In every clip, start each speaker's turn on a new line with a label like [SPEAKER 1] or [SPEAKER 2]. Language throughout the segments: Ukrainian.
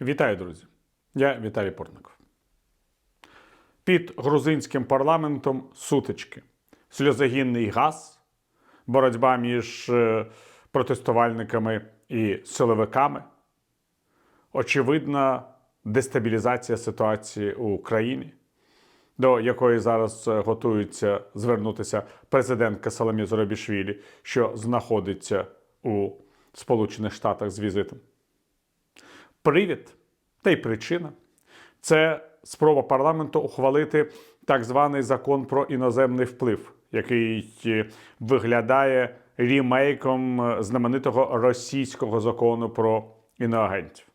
[SPEAKER 1] Вітаю, друзі! Я Віталій Портников. Під грузинським парламентом сутички, сльозогінний газ, боротьба між е, протестувальниками і силовиками, очевидна дестабілізація ситуації у Україні, до якої зараз е, готується звернутися президентка Саламі Зоробішвілі, що знаходиться у Сполучених Штатах з візитом. Привід та й причина це спроба парламенту ухвалити так званий закон про іноземний вплив, який е, виглядає рімейком е, знаменитого російського закону про іноагентів.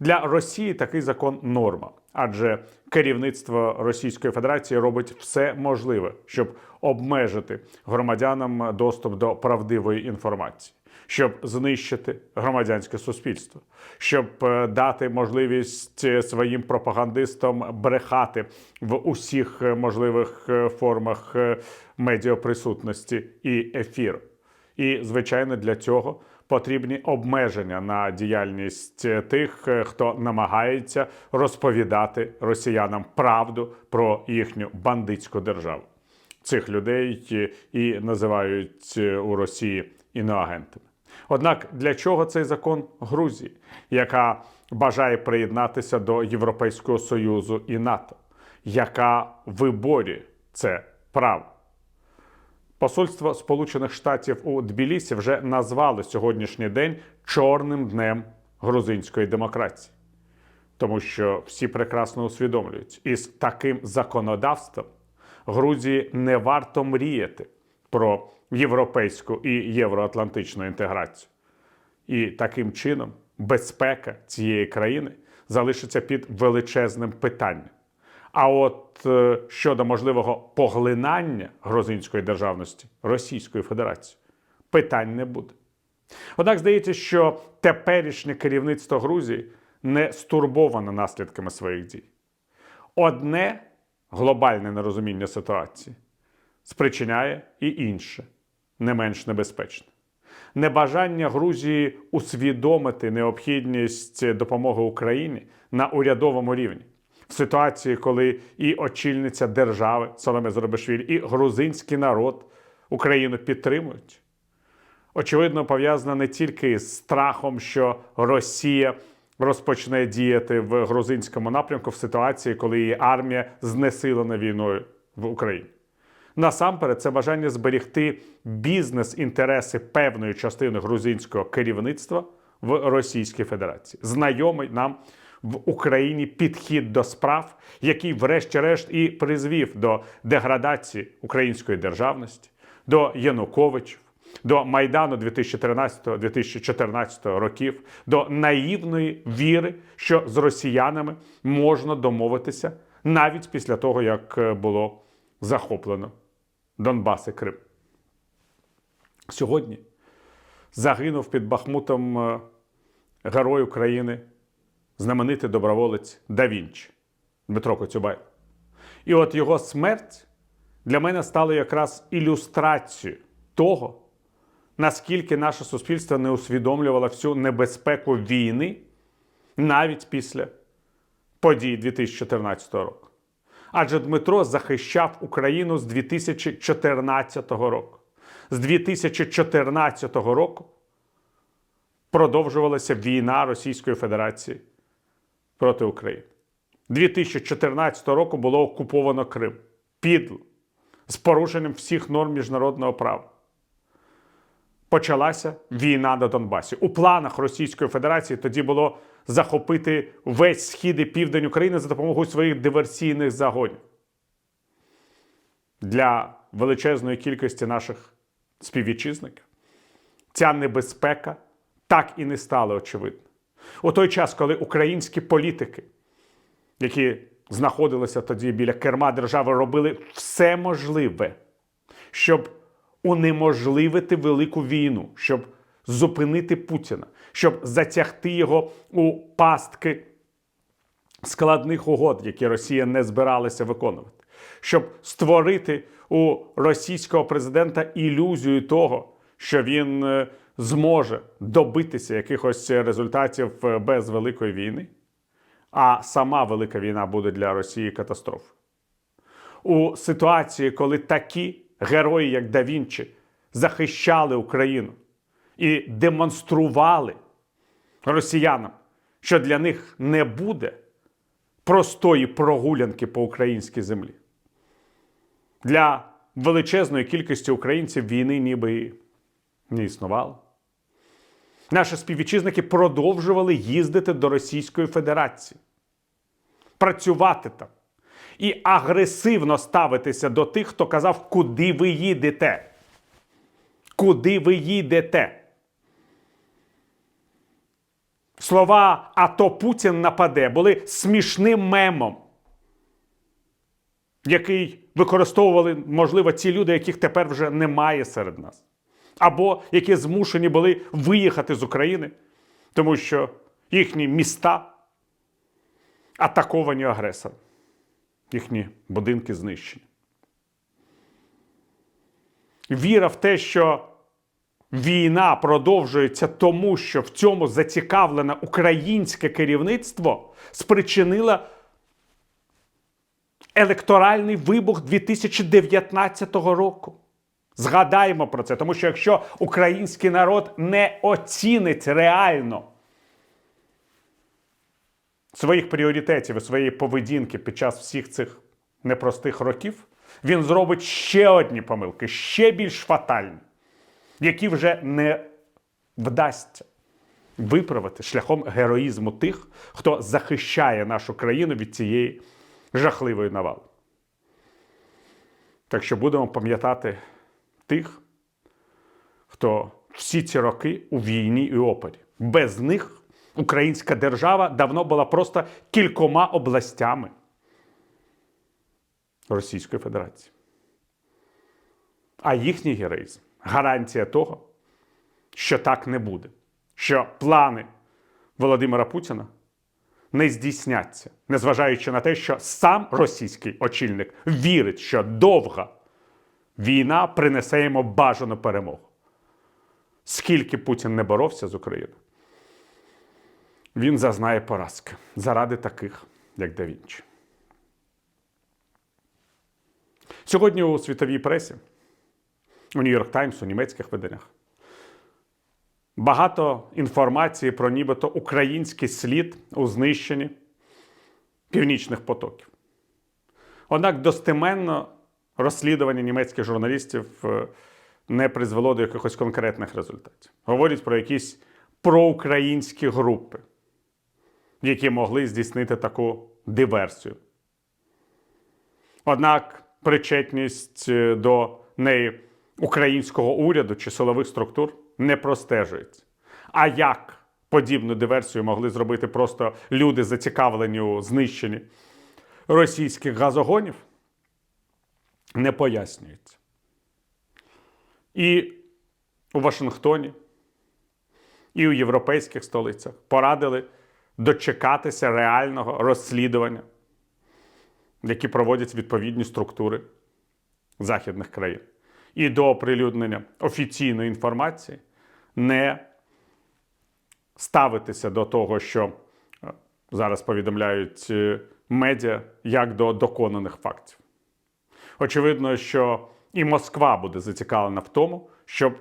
[SPEAKER 1] Для Росії такий закон норма, адже керівництво Російської Федерації робить все можливе, щоб обмежити громадянам доступ до правдивої інформації, щоб знищити громадянське суспільство, щоб е, дати можливість е, своїм пропагандистам брехати в усіх е, можливих формах медіаприсутності і ефіру. І, звичайно, для цього потрібні обмеження на діяльність тих, хто намагається розповідати росіянам правду про їхню бандитську державу. Цих людей і називають у Росії іноагентами. Однак для чого цей закон Грузії, яка бажає приєднатися до Європейського Союзу і НАТО, яка виборює це право? Посольство Сполучених Штатів у Тбілісі вже назвали сьогоднішній день чорним днем грузинської демократії, тому що всі прекрасно усвідомлюють, із таким законодавством Грузії не варто мріяти про європейську і євроатлантичну інтеграцію. І таким чином безпека цієї країни залишиться під величезним питанням. А от е, щодо можливого поглинання грузинської державності Російською Федерацією, питань не буде. Однак здається, що теперішнє керівництво Грузії не стурбоване наслідками своїх дій. Одне глобальне нерозуміння ситуації спричиняє і інше, не менш небезпечне. Небажання Грузії усвідомити необхідність допомоги Україні на урядовому рівні в ситуації, коли і очільниця держави Соломе Зоробишвілі, і грузинський народ Україну підтримують. Очевидно, пов'язана не тільки з страхом, що Росія розпочне діяти в грузинському напрямку в ситуації, коли її армія знесилена війною в Україні. Насамперед, це бажання зберегти бізнес-інтереси певної частини грузинського керівництва в Російській Федерації. Знайомий нам в Україні підхід до справ, який, врешті-решт, і призвів до деградації української державності, до Януковичів, до Майдану 2013-2014 років, до наївної віри, що з росіянами можна домовитися навіть після того, як було захоплено Донбас і Крим. Сьогодні загинув під Бахмутом е, герой України, знаменитий доброволець Да Вінчі Дмитро Коцюбай. І от його смерть для мене стала якраз ілюстрацією того, наскільки наше суспільство не усвідомлювало всю небезпеку війни навіть після подій 2014 року. Адже Дмитро захищав Україну з 2014 року. З 2014 року продовжувалася війна Російської Федерації проти України. 2014 року було окуповано Крим підло, з порушенням всіх норм міжнародного права. Почалася війна на Донбасі. У планах Російської Федерації тоді було захопити весь схід і південь України за допомогою своїх диверсійних загонів. Для величезної кількості наших співвітчизників ця небезпека так і не стала очевидна. У той час, коли українські політики, які знаходилися тоді біля керма держави, робили все можливе, щоб унеможливити велику війну, щоб зупинити Путіна, щоб затягти його у пастки складних угод, які Росія не збиралася виконувати, щоб створити у російського президента ілюзію того, що він е, зможе добитися якихось результатів е, без великої війни, а сама велика війна буде для Росії катастрофою. У ситуації, коли такі герої, як Да Вінчі, захищали Україну і демонстрували росіянам, що для них не буде простої прогулянки по українській землі. Для величезної кількості українців війни ніби і не існувало. Наші співвітчизники продовжували їздити до Російської Федерації, працювати там і агресивно ставитися до тих, хто казав, куди ви їдете. Куди ви їдете? Слова А то Путін нападе були смішним мемом, який використовували, можливо, ті люди, яких тепер вже немає серед нас, або які змушені були виїхати з України, тому що їхні міста атаковані агресором, їхні будинки знищені. Віра в те, що війна продовжується тому, що в цьому зацікавлене українське керівництво спричинила електоральний вибух 2019 року. Згадаємо про це, тому що якщо український народ не оцінить реально своїх пріоритетів і своєї поведінки під час всіх цих непростих років, він зробить ще одні помилки, ще більш фатальні, які вже не вдасться виправити шляхом героїзму тих, хто захищає нашу країну від цієї жахливої навали. Так що будемо пам'ятати тих, хто всі ці роки у війні і опорі. Без них українська держава давно була просто кількома областями Російської Федерації. А їхній героїзм гарантія того, що так не буде, що плани Володимира Путіна не здійсняться, незважаючи на те, що сам російський очільник вірить, що довга війна принесе йому бажану перемогу. Скільки Путін не боровся з Україною, він зазнає поразки заради таких, як Да Вінчі. Сьогодні у світовій пресі, у Нью-Йорк Таймс, у німецьких виданнях, багато інформації про нібито український слід у знищенні північних потоків. Однак достеменно розслідування німецьких журналістів е, не призвело до якихось конкретних результатів. Говорять про якісь проукраїнські групи, які могли здійснити таку диверсію. Однак причетність е, до неї українського уряду чи силових структур не простежується. А як подібну диверсію могли зробити просто люди, зацікавлені у знищенні російських газогонів, не пояснюється. І у Вашингтоні, і у європейських столицях порадили дочекатися реального розслідування, які проводять відповідні структури західних країн. І до оприлюднення офіційної інформації не ставитися до того, що е, зараз повідомляють е, медіа, як до доконаних фактів. Очевидно, що і Москва буде зацікавлена в тому, щоб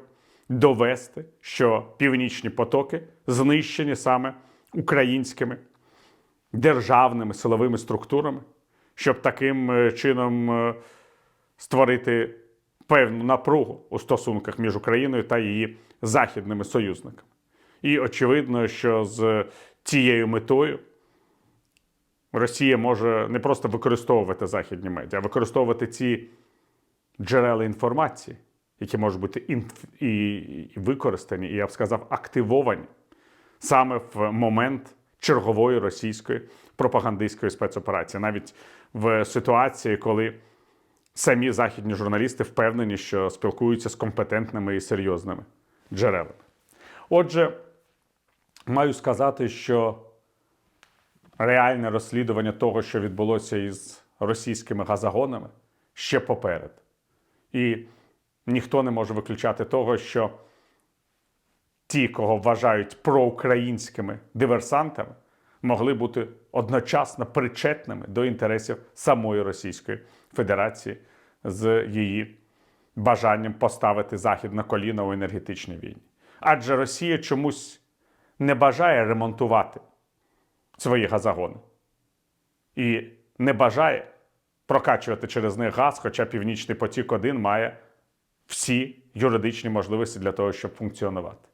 [SPEAKER 1] довести, що північні потоки знищені саме українськими державними силовими структурами, щоб таким е, чином створити певну напругу у стосунках між Україною та її західними союзниками. І очевидно, що з цією метою Росія може не просто використовувати західні медіа, а використовувати ці джерела інформації, які можуть бути інф... і... використані, і я б сказав, активовані саме в момент чергової російської пропагандистської спецоперації, навіть в ситуації, коли самі західні журналісти впевнені, що спілкуються з компетентними і серйозними джерелами. Отже, маю сказати, що реальне розслідування того, що відбулося із російськими газогонами, ще поперед. І ніхто не може виключати того, що ті, кого вважають проукраїнськими диверсантами, могли бути одночасно причетними до інтересів самої Російської Федерації з її бажанням поставити Захід на коліна у енергетичній війні. Адже Росія чомусь не бажає ремонтувати свої газогони і не бажає прокачувати через них газ, хоча Північний потік 1 має всі юридичні можливості для того, щоб функціонувати.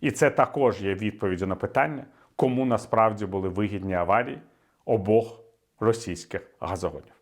[SPEAKER 1] І це також є відповіддю на питання, кому насправді були вигідні аварії обох російських газогонів.